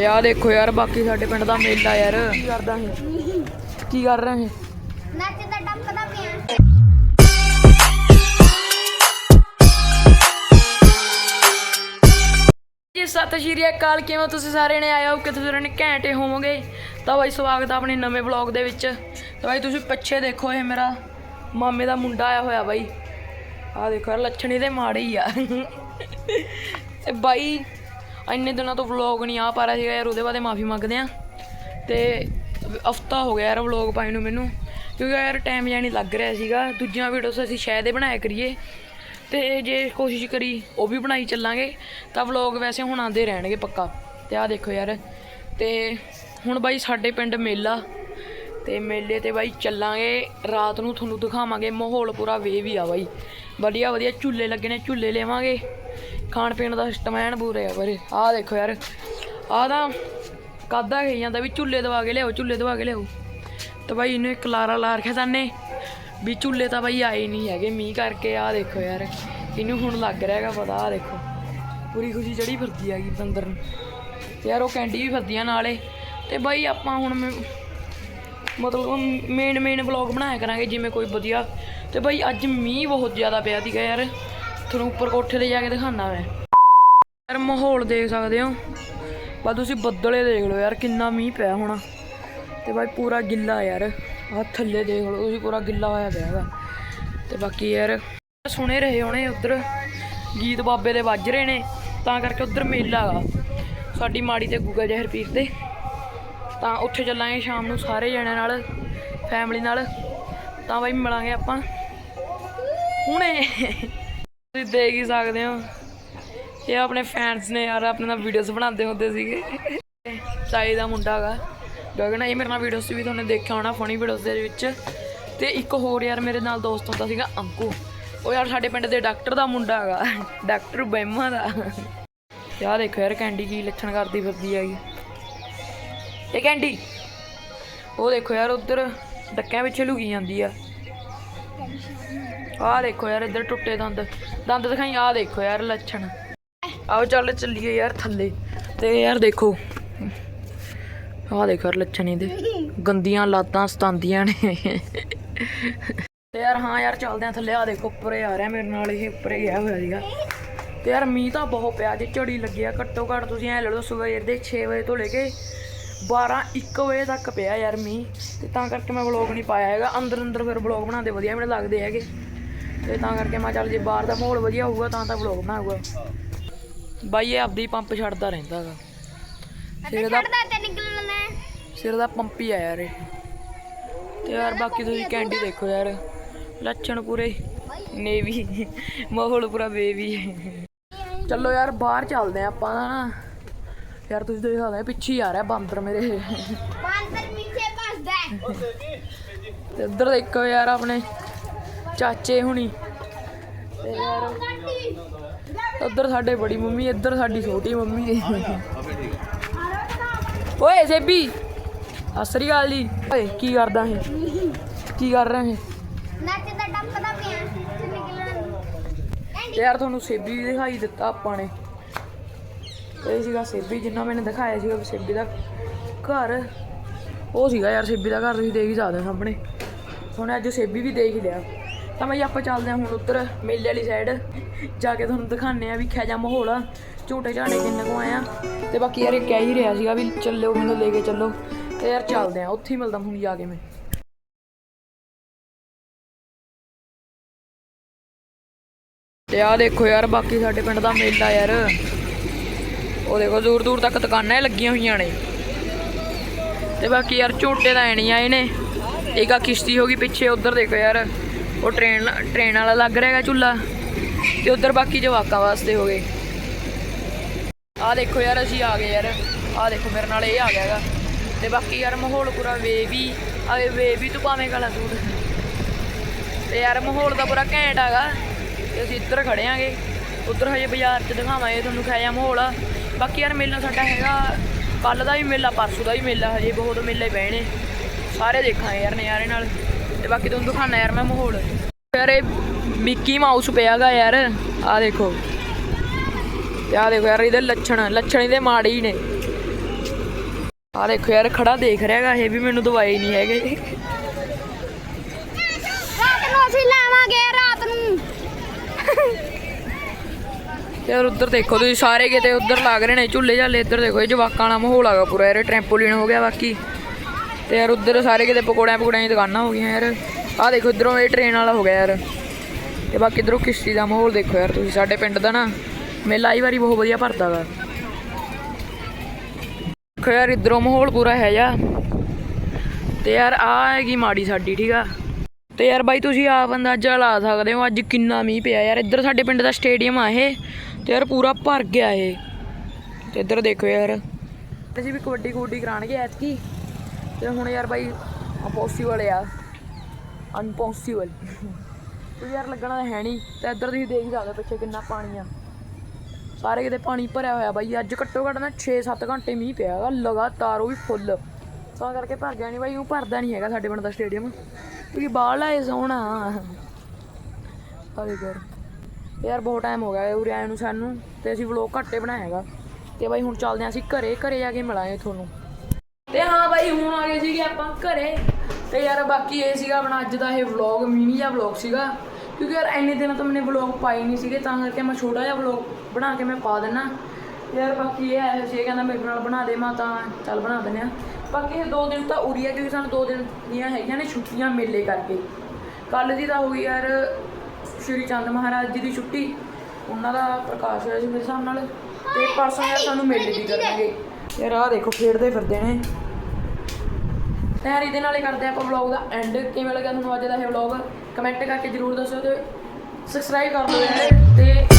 ਤੇ ਆ ਦੇਖੋ ਯਾਰ ਬਾਕੀ ਸਾਡੇ ਪਿੰਡ ਦਾ ਮੇਲਾ ਯਾਰ। ਕੀ ਕਰਦਾ ਹੈ ਕੀ ਕਰ ਰਹੇ ਹੈ ਨੱਚਦਾ ਟੱਪਦਾ ਪਿਆ। ਜੀ ਸਤਿ ਸ਼੍ਰੀ ਅਕਾਲ। ਕਿਵੇਂ ਹੋ ਤੁਸੀਂ ਸਾਰੇ ਨੇ ਆਏ ਹੋ ਕਿ ਤੁਸੀਂ ਸਾਰੇ ਨੇ ਘੈਂਟੇ ਹੋਵੋਗੇ? ਤਾਂ ਬਾਈ ਸਵਾਗਤ ਆ ਆਪਣੇ ਨਵੇਂ ਵਲੌਗ ਦੇ ਵਿੱਚ। ਤਾਂ ਬਾਈ ਤੁਸੀਂ ਪਿੱਛੇ ਦੇਖੋ ਇਹ ਮੇਰਾ ਮਾਮੇ ਦਾ ਮੁੰਡਾ ਆਇਆ ਹੋਇਆ ਬਾਈ। ਆ ਦੇਖੋ ਯਾਰ ਲੱਛਣੀ ਤੇ ਮਾੜੇ ਹੀ ਆ। ਤੇ ਬਾਈ ਇੰਨੇ ਦਿਨਾਂ ਤੋਂ ਵਲੌਗ ਨਹੀਂ ਆ ਪਾ ਰਿਹਾ ਸੀਗਾ ਯਾਰ, ਉਹਦੇ ਬਾਰੇ ਮਾਫੀ ਮੰਗਦੇ ਆ ਤੇ ਹਫਤਾ ਹੋ ਗਿਆ ਯਾਰ ਵਲੌਗ ਪਾਈ ਨੂੰ ਮੈਨੂੰ, ਕਿਉਂਕਿ ਯਾਰ ਟਾਈਮ ਜਿਹਾ ਨਹੀਂ ਲੱਗ ਰਿਹਾ ਸੀਗਾ। ਦੂਜੀਆਂ ਵੀਡੀਓਸ ਅਸੀਂ ਸ਼ਾਇਦ ਹੀ ਬਣਾਇਆ ਕਰੀਏ। ਤੇ ਜੇ ਕੋਸ਼ਿਸ਼ ਕਰੀ, ਉਹ ਵੀ ਬਣਾਈ ਚੱਲਾਂਗੇ। ਤਾਂ ਵਲੌਗ ਵੈਸੇ ਹੁਣ ਆਉਂਦੇ ਰਹਿਣਗੇ ਪੱਕਾ। ਤੇ ਆਹ ਦੇਖੋ ਯਾਰ, ਤੇ ਹੁਣ ਬਾਈ ਸਾਡੇ ਪਿੰਡ ਮੇਲਾ। ਤੇ ਮੇਲੇ ਤੇ ਬਾਈ ਚੱਲਾਂਗੇ, ਰਾਤ ਨੂੰ ਤੁਹਾਨੂੰ ਦਿਖਾਵਾਂਗੇ ਮਾਹੌਲ ਪੂਰਾ ਵੇ ਵੀ ਆ ਬਾਈ। ਵਧੀਆ ਵਧੀਆ ਝੂਲੇ ਲੱਗੇ ਨੇ, ਝੂਲੇ ਲੈਵਾਂਗੇ। ਖਾਣ ਪੀਣ ਦਾ ਸਿਸਟਮ ਐਨ ਪੂਰੇ ਆ ਬਾਰੇ ਆਹ ਦੇਖੋ ਯਾਰ, ਆਹ ਤਾਂ ਕਾਦਾ ਖਈ ਜਾਂਦਾ ਵੀ ਝੂਲੇ ਦਵਾ ਕੇ ਲਿਆਓ, ਝੂਲੇ ਦਵਾ ਕੇ ਲਿਆਓ। ਤੇ ਬਾਈ ਇਹਨੂੰ ਇੱਕ ਲਾਰਾ ਲਾ ਰੱਖਿਆ ਸਾਨੇ, ਵੀ ਝੂਲੇ ਤਾਂ ਬਾਈ ਆਏ ਨਹੀਂ ਹੈਗੇ ਮੀਂਹ ਕਰਕੇ, ਆਹ ਦੇਖੋ ਯਾਰ। ਇਹਨੂੰ ਹੁਣ ਲੱਗ ਰਿਹਾ ਹੈਗਾ ਪਤਾ, ਆਹ ਦੇਖੋ। ਪੂਰੀ ਖੁਸ਼ੀ ਚੜੀ ਫਿਰਦੀ ਹੈਗੀ ਬੰਦਰ ਨੂੰ। ਯਾਰ ਉਹ ਕੈਂਡੀ ਵੀ ਫਿਰਦੀਆਂ ਨਾਲੇ। ਤੇ ਬਾਈ ਆਪਾਂ ਹੁਣ ਮੈਂ- ਮਤਲਬ ਮੇਨ ਮੇਨ ਵਲੌਗ ਬਣਾਇਆ ਕਰਾਂਗੇ, ਜਿਵੇਂ ਕੋਈ ਵਧੀਆ। ਤੇ ਬਾਈ, ਅੱਜ ਮੀਂਹ ਬਹੁਤ ਜ਼ਿਆਦਾ ਪਿਆ ਸੀਗਾ ਯਾਰ। ਤੁਹਾਨੂੰ ਉੱਪਰ ਕੋਠੇ ਤੇ ਜਾ ਕੇ ਦਿਖਾਣਾ ਮੈਂ। ਯਾਰ, ਮਾਹੌਲ ਦੇਖ ਸਕਦੇ ਹੋ। ਬਸ ਤੁਸੀਂ ਬੱਦਲੇ ਦੇਖ ਲਓ ਯਾਰ, ਕਿੰਨਾ ਮੀਂਹ ਪਿਆ ਹੋਣਾ। ਤੇ ਬਾਈ, ਪੂਰਾ ਗਿੱਲਾ ਯਾਰ। ਆਹ ਥੱਲੇ ਦੇਖ ਲਓ ਤੁਸੀਂ, ਪੂਰਾ ਗਿੱਲਾ ਹੋਇਆ ਪਿਆ ਹੈਗਾ। ਤੇ ਬਾਕੀ ਯਾਰ, ਸੁਣੇ ਰਹੇ ਹੋਣੇ ਉਧਰ। ਗੀਤ ਬਾਬੇ ਦੇ ਵੱਜ ਰਹੇ ਨੇ, ਤਾਂ ਕਰਕੇ ਉਧਰ ਮੇਲਾ ਹੈਗਾ ਸਾਡੀ ਮਾੜੀ ਤੇ ਗੂਗਾ ਜ਼ਹਿਰ ਪੀਰ ਤੇ। ਤਾਂ ਉੱਥੇ ਚੱਲਾਂਗੇ ਸ਼ਾਮ ਨੂੰ ਸਾਰੇ ਜਣਿਆਂ ਨਾਲ ਫੈਮਿਲੀ ਨਾਲ। ਤਾਂ ਬਾਈ ਮਿਲਾਂਗੇ ਆਪਾਂ। ਹੁਣੇ। ਤੁਸੀਂ ਦੇਖ ਹੀ ਸਕਦੇ ਹੋ। ਇਹ ਆਪਣੇ ਫੈਨਸ ਨੇ ਯਾਰ, ਆਪਣੇ ਨਾਲ ਵੀਡੀਓਜ਼ ਬਣਾਉਂਦੇ ਹੁੰਦੇ ਸੀਗੇ। ਸਾਈ ਦਾ ਮੁੰਡਾ ਹੈਗਾ ਗਗਨ ਇਹ ਮੇਰੇ ਨਾਲ ਵੀਡੀਓਜ਼ ਵੀ ਤੁਹਾਨੂੰ ਦੇਖਿਆ ਹੋਣਾ ਫਨੀ ਵੀਡੀਓਜ਼ ਦੇ ਵਿੱਚ। ਤੇ ਇੱਕ ਹੋਰ ਯਾਰ ਮੇਰੇ ਨਾਲ ਦੋਸਤ ਹੁੰਦਾ ਸੀਗਾ, ਅੰਕੂ। ਉਹ ਯਾਰ ਸਾਡੇ ਪਿੰਡ ਦੇ ਡਾਕਟਰ ਦਾ ਮੁੰਡਾ ਹੈਗਾ ਡਾਕਟਰ ਬੈਮਾ ਦਾ। ਤੇ ਆਹ ਦੇਖੋ ਯਾਰ ਕੈਂਡੀ ਕੀ ਲੱਛਣ ਕਰਦੀ ਫਿਰਦੀ ਹੈਗੀ। ਇਹ ਕੈਂਡੀ। ਉਹ ਦੇਖੋ ਯਾਰ, ਉਧਰ ਡੱਕਿਆਂ ਪਿੱਛੇ ਲੁਕੀ ਜਾਂਦੀ ਆ। ਆਹ ਦੇਖੋ ਯਾਰ, ਇੱਧਰ ਟੁੱਟੇ ਦੰਦ। ਦੰਦ ਦਿਖਾਈ, ਆਹ ਦੇਖੋ ਯਾਰ, ਲੱਛਣ। ਆਓ ਚੱਲ ਚੱਲੀਏ ਯਾਰ ਥੱਲੇ। ਤੇ ਯਾਰ ਦੇਖੋ, ਆਹ ਦੇਖੋ ਯਾਰ ਲੱਛਣ ਇਹਦੇ। ਗੰਦੀਆਂ ਲਾਤਾਂ ਸਤਾਉਂਦੀਆਂ ਨੇ। ਤੇ ਯਾਰ ਹਾਂ ਯਾਰ, ਚੱਲਦੇ ਆ ਥੱਲੇ। ਆ ਦੇਖੋ, ਉੱਪਰੇ ਆ ਰਿਹਾ ਮੇਰੇ ਨਾਲ ਇਹ, ਉੱਪਰੇ ਗਿਆ ਹੋਇਆ ਸੀਗਾ। ਤੇ ਯਾਰ ਮੀਂਹ ਤਾਂ ਬਹੁਤ ਪਿਆ, ਜੇ ਝੜੀ ਲੱਗਿਆ ਘੱਟੋ ਘੱਟ ਤੁਸੀਂ ਐ ਲੈ ਲਓ, ਸਵੇਰ ਦੇ 6 ਵਜੇ ਤੋਂ ਲੈ ਕੇ 12 1 ਵਜੇ ਤੱਕ ਪਿਆ ਯਾਰ ਮੀਂਹ ਤੇ ਤਾਂ ਕਰਕੇ ਮੈਂ ਵਲੌਗ ਨਹੀਂ ਪਾਇਆ ਹੈਗਾ। ਅੰਦਰ ਅੰਦਰ ਫਿਰ ਵਲੌਗ ਬਣਾਉਂਦੇ ਵਧੀਆ ਮੈਨੂੰ ਲੱਗਦੇ ਹੈਗੇ। ਤੇ ਤਾਂ ਕਰਕੇ ਮੈਂ ਚੱਲ ਜੇ ਬਾਹਰ ਦਾ ਮਾਹੌਲ ਵਧੀਆ ਹੋਊਗਾ ਤਾਂ ਤਾਂ ਵਲੌਗ ਬਣਾਊਗਾ। ਬਾਈ ਇਹ ਆਪਦੀ ਪੰਪ ਛੱਡਦਾ ਰਹਿੰਦਾ ਹੈਗਾ ਸਿਰ ਦਾ ਸਿਰ ਦਾ ਪੰਪ ਹੀ ਆ ਯਾਰ ਇਹ। ਤੇ ਯਾਰ ਬਾਕੀ ਤੁਸੀਂ ਕੈਂਡੀ ਦੇਖੋ ਯਾਰ। ਲੱਛਣ ਪੂਰੇ ਨੇਵੀ ਮਾਹੌਲ ਪੂਰਾ ਬੇਬੀ ਚਲੋ ਯਾਰ ਬਾਹਰ ਚੱਲਦੇ ਆਪਾਂ ਨਾ। ਯਾਰ ਤੁਸੀਂ ਦੇਖ ਸਕਦੇ ਪਿੱਛੇ ਹੀ ਆ ਰਿਹਾ ਬਾਂਦਰ ਮੇਰੇ। ਬਾਂਦਰ ਪਿੱਛੇ ਭੱਜਦਾ ਹੈ। ਤੇ ਉੱਧਰ ਦੇਖੋ ਯਾਰ ਆਪਣੇ ਚਾਚੇ ਹੁਣੀ। ਤੇ ਯਾਰ ਉੱਧਰ ਸਾਡੇ ਬੜੀ ਮੰਮੀ ਇੱਧਰ ਸਾਡੀ ਛੋਟੀ ਮੰਮੀ। ਓਏ ਸੇਬੀ ਸਤਿ ਸ੍ਰੀ ਅਕਾਲ ਜੀ। ਓਏ ਕੀ ਕਰਦਾ ਹੈ ਕੀ ਕਰ ਰਹੇ ਹੈ ਨੱਚਦਾ ਟੱਪਦਾ ਪਿਆ ਯਾਰ ਤੁਹਾਨੂੰ ਸੇਬੀ ਵੀ ਦਿਖਾਈ ਦਿੱਤਾ ਆਪਾਂ ਨੇ। ਇਹ ਸੀਗਾ ਸੇਬੀ, ਜਿੰਨਾ ਮੈਨੇ ਦਿਖਾਇਆ ਸੀਗਾ ਸੇਬੀ ਦਾ ਘਰ। ਉਹ ਸੀਗਾ ਯਾਰ ਸੇਬੀ ਦਾ ਘਰ, ਤੁਸੀਂ ਦੇਖ ਹੀ ਸਕਦੇ ਹੋ ਸਾਹਮਣੇ। ਹੁਣ ਅੱਜ ਸੇਬੀ ਵੀ ਦੇਖ ਹੀ ਲਿਆ। ਤਾਂ ਬਈ ਆਪਾਂ ਚੱਲਦੇ ਹਾਂ ਹੁਣ ਉੱਧਰ, ਮੇਲੇ ਵਾਲੀ ਸਾਈਡ ਜਾ ਕੇ ਤੁਹਾਨੂੰ ਦਿਖਾਣੇ ਆ ਵੀ ਖਿਆ ਜਾ ਮਾਹੌਲ ਆ। ਝੂਟੇ ਝਾੜੇ ਕਿੰਨੇ ਕੁ ਆਏ ਆ। ਤੇ ਬਾਕੀ ਯਾਰ ਇਹ ਕਹਿ ਹੀ ਰਿਹਾ ਸੀਗਾ ਵੀ ਚੱਲਿਓ ਮੈਨੂੰ ਲੈ ਕੇ ਚੱਲੋ। ਤੇ ਯਾਰ ਚੱਲਦੇ ਆ ਉੱਥੇ ਹੀ ਮਿਲਦਾ ਹੁਣ ਜਾ ਕੇ ਮੈਂ। ਤੇ ਆ ਦੇਖੋ ਯਾਰ, ਬਾਕੀ ਸਾਡੇ ਪਿੰਡ ਦਾ ਮੇਲਾ ਯਾਰ। ਉਹ ਦੇਖੋ ਦੂਰ ਦੂਰ ਤੱਕ ਦੁਕਾਨਾਂ ਹੀ ਲੱਗੀਆਂ ਹੋਈਆਂ ਨੇ। ਤੇ ਬਾਕੀ ਯਾਰ ਝੋਟੇ ਤਾਂ ਐਣੀ ਆਏ ਨੇ ਇੱਕ ਆ ਕਿਸ਼ਤੀ ਹੋ ਗਈ ਪਿੱਛੇ, ਉਧਰ ਦੇਖੋ ਯਾਰ, ਉਹ ਟ੍ਰੇਨ ਟ੍ਰੇਨ ਵਾਲਾ ਲੱਗ ਰਿਹਾ ਹੈਗਾ ਝੁੱਲਾ ਤੇ ਉਧਰ ਬਾਕੀ ਜਵਾਕਾਂ ਵਾਸਤੇ ਹੋ ਗਏ। ਆ ਦੇਖੋ ਯਾਰ, ਅਸੀਂ ਆ ਗਏ ਯਾਰ। ਆ ਦੇਖੋ ਮੇਰੇ ਨਾਲ ਇਹ ਆ ਗਿਆ ਹੈਗਾ। ਤੇ ਬਾਕੀ ਯਾਰ ਮਾਹੌਲ ਪੂਰਾ ਵੇਵੀ ਆਏ ਵੇਵੀ ਤੂੰ ਪਾਵੇਂ ਕਾਲਾ ਸੂਟ। ਤੇ ਯਾਰ ਮਾਹੌਲ ਦਾ ਪੂਰਾ ਘੈਂਟ ਹੈਗਾ। ਤੇ ਅਸੀਂ ਇੱਧਰ ਖੜੇ ਆਂਗੇ। ਉੱਧਰ ਹਜੇ ਬਾਜ਼ਾਰ 'ਚ ਦਿਖਾਵਾਂਗੇ ਤੁਹਾਨੂੰ ਖਾਇਆ ਮਾਹੌਲ ਆ। ਬਾਕੀ ਯਾਰ ਮੇਲਾ ਸਾਡਾ ਹੈਗਾ ਕੱਲ ਦਾ ਵੀ ਮੇਲਾ, ਪਰਸੋਂ ਦਾ ਵੀ ਮੇਲਾ, ਹਜੇ ਬਹੁਤ ਮੇਲੇ ਪਏ ਨੇ। ਸਾਰੇ ਦੇਖਾਂਗੇ ਯਾਰ ਨਜ਼ਾਰੇ ਨਾਲ। ਤੇ ਬਾਕੀ ਤੁਹਾਨੂੰ ਦਿਖਾਣਾ ਯਾਰ ਮੈਂ ਮਾਹੌਲ। ਯਾਰ ਇਹ ਮਿੱਕੀ ਮਾਊਸ ਪਿਆਗਾ ਯਾਰ। ਆ ਦੇਖੋ। ਤੇ ਆ ਦੇਖੋ ਯਾਰ, ਇਹਦੇ ਲੱਛਣ ਲੱਛਣ ਇਹਦੇ ਮਾੜੇ ਹੀ ਨੇ। ਆ ਦੇਖੋ ਯਾਰ, ਖੜਾ ਦੇਖ ਰਿਹਾਗਾ ਇਹ ਵੀ ਮੈਨੂੰ ਦਵਾਈ ਨਹੀਂ ਹੈਗੇ ਰਾਤ ਨੂੰ ਅਸੀਂ ਲਾਵਾਂਗੇ ਰਾਤ ਨੂੰ ਤੇ ਯਾਰ ਉੱਧਰ ਦੇਖੋ ਤੁਸੀਂ ਸਾਰੇ ਕਿਤੇ ਉੱਧਰ ਲੱਗ ਰਹੇ ਨੇ, ਝੁੱਲੇ ਝਾਲੇ ਇੱਧਰ ਦੇਖੋ, ਇਹ ਜਵਾਕਾਂ ਵਾਲਾ ਮਾਹੌਲ ਆਗਾ ਪੂਰਾ ਯਾਰ ਟ੍ਰੈਂਪੋਲਿਨ ਹੋ ਗਿਆ ਬਾਕੀ। ਤੇ ਯਾਰ ਉੱਧਰ ਸਾਰੇ ਕਿਤੇ ਪਕੌੜਿਆਂ ਪਕੌੜਿਆਂ ਦੀ ਦੁਕਾਨਾਂ ਹੋ ਗਈਆਂ ਯਾਰ। ਆਹ ਦੇਖੋ ਇੱਧਰੋਂ ਇਹ ਟ੍ਰੇਨ ਵਾਲਾ ਹੋ ਗਿਆ ਯਾਰ। ਤੇ ਬਾਕੀ ਇੱਧਰੋਂ ਕਿਸ਼ਤੀ ਦਾ ਮਾਹੌਲ ਦੇਖੋ ਯਾਰ ਤੁਸੀਂ, ਸਾਡੇ ਪਿੰਡ ਦਾ ਨਾ ਮੇਲਾ ਹੀ ਵਾਰੀ ਬਹੁਤ ਵਧੀਆ ਭਰਦਾ ਵਾ। ਦੇਖੋ ਯਾਰ ਇੱਧਰੋਂ ਮਾਹੌਲ ਪੂਰਾ ਹੈ ਜਾ ਤੇ ਯਾਰ ਆ ਹੈਗੀ ਮਾੜੀ ਸਾਡੀ, ਠੀਕ ਆ। ਤੇ ਯਾਰ ਬਾਈ ਤੁਸੀਂ ਆਪ ਅੰਦਾਜ਼ਾ ਲਾ ਸਕਦੇ ਹੋ, ਅੱਜ ਕਿੰਨਾ ਮੀਂਹ ਪਿਆ ਯਾਰ। ਇੱਧਰ ਸਾਡੇ ਪਿੰਡ ਦਾ ਸਟੇਡੀਅਮ ਆ ਇਹ। ਤੇ ਯਾਰ ਪੂਰਾ ਭਰ ਗਿਆ ਇਹ ਤੇ ਇੱਧਰ ਦੇਖੋ ਯਾਰ। ਅਸੀਂ ਵੀ ਕਬੱਡੀ ਕਬੱਡੀ ਕਰਾਣਗੇ ਐਤਕੀ। ਤੇ ਹੁਣ ਯਾਰ ਬਾਈ ਅਪੋਸੀਬਲ ਆ। ਅਨਪੋਸੀਬਲ ਤੇ ਯਾਰ ਲੱਗਣਾ ਹੈ ਨਹੀਂ ਤੇ ਇੱਧਰ ਤੁਸੀਂ ਦੇਖ ਸਕਦੇ ਹੋ ਪਿੱਛੇ ਕਿੰਨਾ ਪਾਣੀ ਆ। ਸਾਰੇ ਕਿਤੇ ਪਾਣੀ ਭਰਿਆ ਹੋਇਆ ਬਾਈ। ਅੱਜ ਘੱਟੋ ਘੱਟ ਨਾ 6-7 ਘੰਟੇ ਮੀਂਹ ਪਿਆ ਹੈਗਾ। ਲਗਾਤਾਰ ਉਹ ਵੀ ਫੁੱਲ ਤਾਂ ਕਰਕੇ ਭਰ ਗਿਆ ਨਹੀਂ ਬਾਈ। ਉਹ ਭਰਦਾ ਨਹੀਂ ਹੈਗਾ ਸਾਡੇ ਪਿੰਡ ਦਾ ਸਟੇਡੀਅਮ। ਕਿਉਂਕਿ ਬਾਹਰ ਲਾਏ ਸੋਹਣਾ। ਆ ਦੇਖ ਯਾਰ ਬਹੁਤ ਟਾਈਮ ਹੋ ਗਿਆ ਉਰੇ ਆਏ ਨੂੰ ਸਾਨੂੰ ਤੇ ਅਸੀਂ ਵਲੋਗ ਘੱਟੇ ਬਣਾਇਆ ਹੈਗਾ। ਤੇ ਬਾਈ ਹੁਣ ਚੱਲਦੇ ਹਾਂ ਅਸੀਂ ਘਰੇ ਘਰੇ ਜਾ ਕੇ ਮਿਲਾਂਗੇ ਤੁਹਾਨੂੰ। ਤੇ ਹਾਂ ਬਾਈ, ਹੁਣ ਆ ਗਏ ਸੀਗੇ ਆਪਾਂ ਘਰੇ। ਤੇ ਯਾਰ ਬਾਕੀ ਇਹ ਸੀਗਾ ਆਪਣਾ ਅੱਜ ਦਾ ਇਹ ਵਲੌਗ ਮਿਨੀ ਜਿਹਾ ਵਲੌਗ ਸੀਗਾ। ਕਿਉਂਕਿ ਯਾਰ ਇੰਨੇ ਦਿਨਾਂ ਤੋਂ ਮੈਨੇ ਵਲੌਗ ਪਾਏ ਨਹੀਂ ਸੀਗੇ, ਤਾਂ ਕਰਕੇ ਮੈਂ ਛੋਟਾ ਜਿਹਾ ਵਲੌਗ ਬਣਾ ਕੇ ਮੈਂ ਪਾ ਦਿੰਨਾ। ਯਾਰ ਬਾਕੀ ਇਹ ਹੈ ਸੀ ਕਹਿੰਦਾ ਮੇਰੇ ਨਾਲ ਬਣਾ ਦੇ ਮੈਂ, ਤਾਂ ਚੱਲ ਬਣਾ ਦਿੰਦੇ ਆ। ਬਾਕੀ ਇਹ ਦੋ ਦਿਨ ਤਾਂ ਉਰੀ ਆ, ਕਿਉਂਕਿ ਸਾਨੂੰ ਦੋ ਦਿਨ ਦੀਆਂ ਹੈਗੀਆਂ ਨੇ ਛੁੱਟੀਆਂ ਮੇਲੇ ਕਰਕੇ। ਕੱਲ ਦੀ ਤਾਂ ਹੋ ਗਈ ਯਾਰ ਸ਼੍ਰੀ ਚੰਦ ਮਹਾਰਾਜ ਜੀ ਦੀ ਛੁੱਟੀ, ਉਹਨਾਂ ਦਾ ਪ੍ਰਕਾਸ਼ ਹੋਇਆ ਸੀ ਮੇਰੇ ਹਿਸਾਬ ਨਾਲ, ਤੇ ਪਰਸੋਂ ਯਾਰ ਸਾਨੂੰ ਮੇਲੇ ਦੀ ਕਰਨਗੇ ਯਾਰ ਆਹ ਦੇਖੋ, ਖੇਡਦੇ ਫਿਰਦੇ ਨੇ। ਤੇ ਯਾਰ ਇਹਦੇ ਨਾਲੇ ਕਰਦੇ ਆਪਾਂ ਵਲੌਗ ਦਾ ਐਂਡ ਕਿਵੇਂ ਲੱਗਾ ਤੁਹਾਨੂੰ ਅੱਜ ਦਾ ਇਹ ਵਲੌਗ ਕਮੈਂਟ ਕਰਕੇ ਜਰੂਰ ਦੱਸਿਓ ਤੇ ਸਬਸਕ੍ਰਾਈਬ ਕਰ ਲਓ ਯਾਰ, ਤੇ